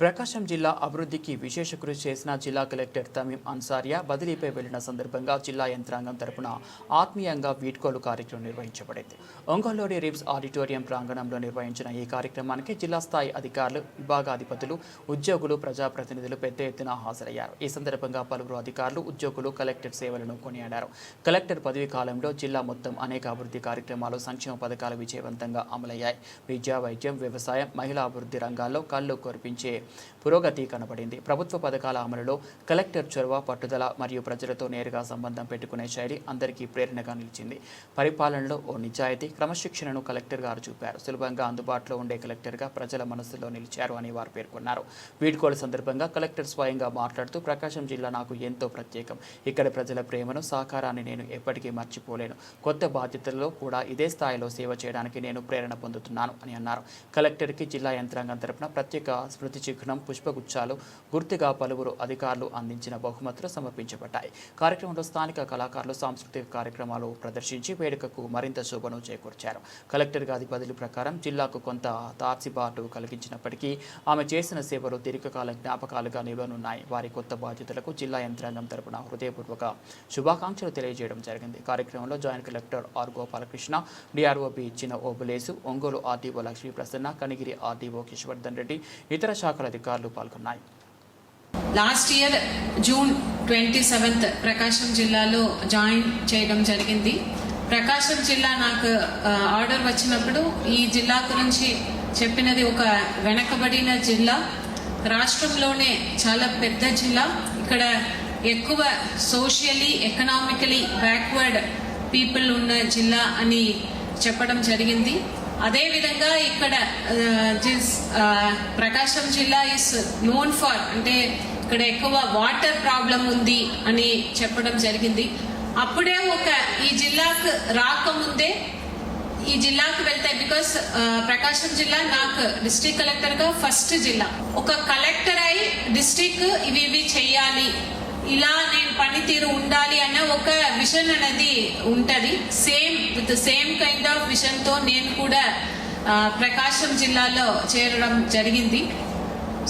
ప్రకాశం జిల్లా అభివృద్ధికి విశేష కృషి చేసిన జిల్లా కలెక్టర్ తమీం అన్సారియా బదిలీపై వెళ్ళిన సందర్భంగా జిల్లా యంత్రాంగం తరపున ఆత్మీయంగా వీడ్కోలు కార్యక్రమం నిర్వహించబడింది. ఒంగోలులోని రిమ్స్ ఆడిటోరియం ప్రాంగణంలో నిర్వహించిన ఈ కార్యక్రమానికి జిల్లా స్థాయి అధికారులు విభాగాధిపతులు ఉద్యోగులు ప్రజాప్రతినిధులు పెద్ద ఎత్తున హాజరయ్యారు. ఈ సందర్భంగా పలువురు అధికారులు ఉద్యోగులు కలెక్టర్ సేవలను కొనియాడారు. కలెక్టర్ పదవీ కాలంలో జిల్లా మొత్తం అనేక అభివృద్ధి కార్యక్రమాలు సంక్షేమ పథకాలు విజయవంతంగా అమలయ్యాయి. విద్యా వైద్యం వ్యవసాయం మహిళా అభివృద్ధి రంగాల్లో కళ్ళు కొరిపించే పురోగతి కనబడింది. ప్రభుత్వ పథకాల అమలులో కలెక్టర్ చొరవ పట్టుదల మరియు ప్రజలతో నేరుగా సంబంధం పెట్టుకునే శైలి అందరికీ ప్రేరణగా నిలిచింది. పరిపాలనలో ఓ నిజాయితీ క్రమశిక్షణను కలెక్టర్ గారు చూపారు. సులభంగా అందుబాటులో ఉండే కలెక్టర్గా ప్రజల మనసులో నిలిచారు అని వారు పేర్కొన్నారు. వీడ్కోలు సందర్భంగా కలెక్టర్ స్వయంగా మాట్లాడుతూ ప్రకాశం జిల్లా నాకు ఎంతో ప్రత్యేకం. ఇక్కడ ప్రజల ప్రేమను సహకారాన్ని నేను ఎప్పటికీ మర్చిపోలేను. కొత్త బాధ్యతల్లో కూడా ఇదే స్థాయిలో సేవ చేయడానికి నేను ప్రేరణ పొందుతున్నాను అని అన్నారు. కలెక్టర్కి జిల్లా యంత్రాంగం తరపున ప్రత్యేక స్మృతి చిహ్నం పుష్పగుచ్చాలు గుర్తుగా పలువురు అధికారులు అందించిన బహుమతులు సమర్పించబడ్డాయి. కార్యక్రమంలో స్థానిక కళాకారులు సాంస్కృతిక కార్యక్రమాలు ప్రదర్శించి వేడుకకు మరింత శోభను చేకూర్చారు. కలెక్టర్ గారి బదిలీ ప్రకారం జిల్లాకు కొంత తార్సిబాటు కలిగించినప్పటికీ ఆమె చేసిన సేవలు దీర్ఘకాల జ్ఞాపకాలుగా నిలవనున్నాయి. వారి కొత్త బాధ్యతలకు జిల్లా యంత్రాంగం తరపున హృదయపూర్వక శుభాకాంక్షలు తెలియజేయడం జరిగింది. కార్యక్రమంలో joint collector R Gopalakrishna DRO B ఇచ్చిన ఓబులేసు ఒంగోలు ఆర్డీఓ లక్ష్మీ ప్రసన్న కనిగిరి ఆర్డీఓ కిషవర్ధన్ రెడ్డి ఇతర శాఖల అధికారులు పాల్గొన్నాయి. Last year June twenty seventh Prakasam జిల్లాలో జాయిన్ చేయడం జరిగింది. ప్రకాశం జిల్లా నాకు ఆర్డర్ వచ్చినప్పుడు ఈ జిల్లా గురించి చెప్పినది ఒక వెనకబడిన జిల్లా. రాష్ట్రంలోనే చాలా పెద్ద జిల్లా. ఇక్కడ ఎక్కువ సోషియలీ ఎకనామికలీ బ్యాక్వర్డ్ పీపుల్ ఉన్న జిల్లా అని చెప్పడం జరిగింది. అదేవిధంగా ఇక్కడ ప్రకాశం జిల్లా ఇస్ నోన్ ఫర్ అంటే ఇక్కడ ఎక్కువ వాటర్ ప్రాబ్లం ఉంది అని చెప్పడం జరిగింది. అప్పుడే ఒక ఈ జిల్లాకు రాకముందే ఈ జిల్లాకు వెళ్తే బికాస్ ప్రకాశం జిల్లా నాకు డిస్ట్రిక్ట్ కలెక్టర్గా ఫస్ట్ జిల్లా. ఒక కలెక్టర్ అయి డిస్ట్రిక్ట్ ఇవి ఇవి చెయ్యాలి ఇలా నేను పనితీరు ఉండాలి అన్న ఒక విషన్ అనేది ఉంటది. Same with same kind of విషన్తో నేను కూడా ప్రకాశం జిల్లాలో చేరడం జరిగింది.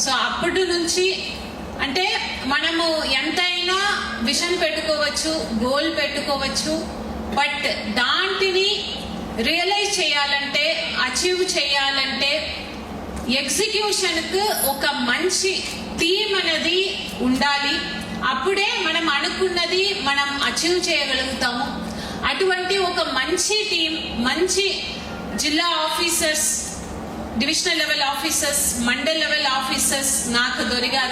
సో అప్పటి నుంచి అంటే మనము ఎంతైనా విషన్ పెట్టుకోవచ్చు గోల్ పెట్టుకోవచ్చు బట్ దాంటిని రియలైజ్ చేయాలంటే అచీవ్ చేయాలంటే ఎగ్జిక్యూషన్కు ఒక మంచి టీం అనేది ఉండాలి. అప్పుడే మనం అనుకున్నది మనం అచీవ్ చేయగలుగుతాము. అటువంటి ఒక మంచి టీం మంచి జిల్లా officers divisional level officers mandal level officers నాకు దొరికారు.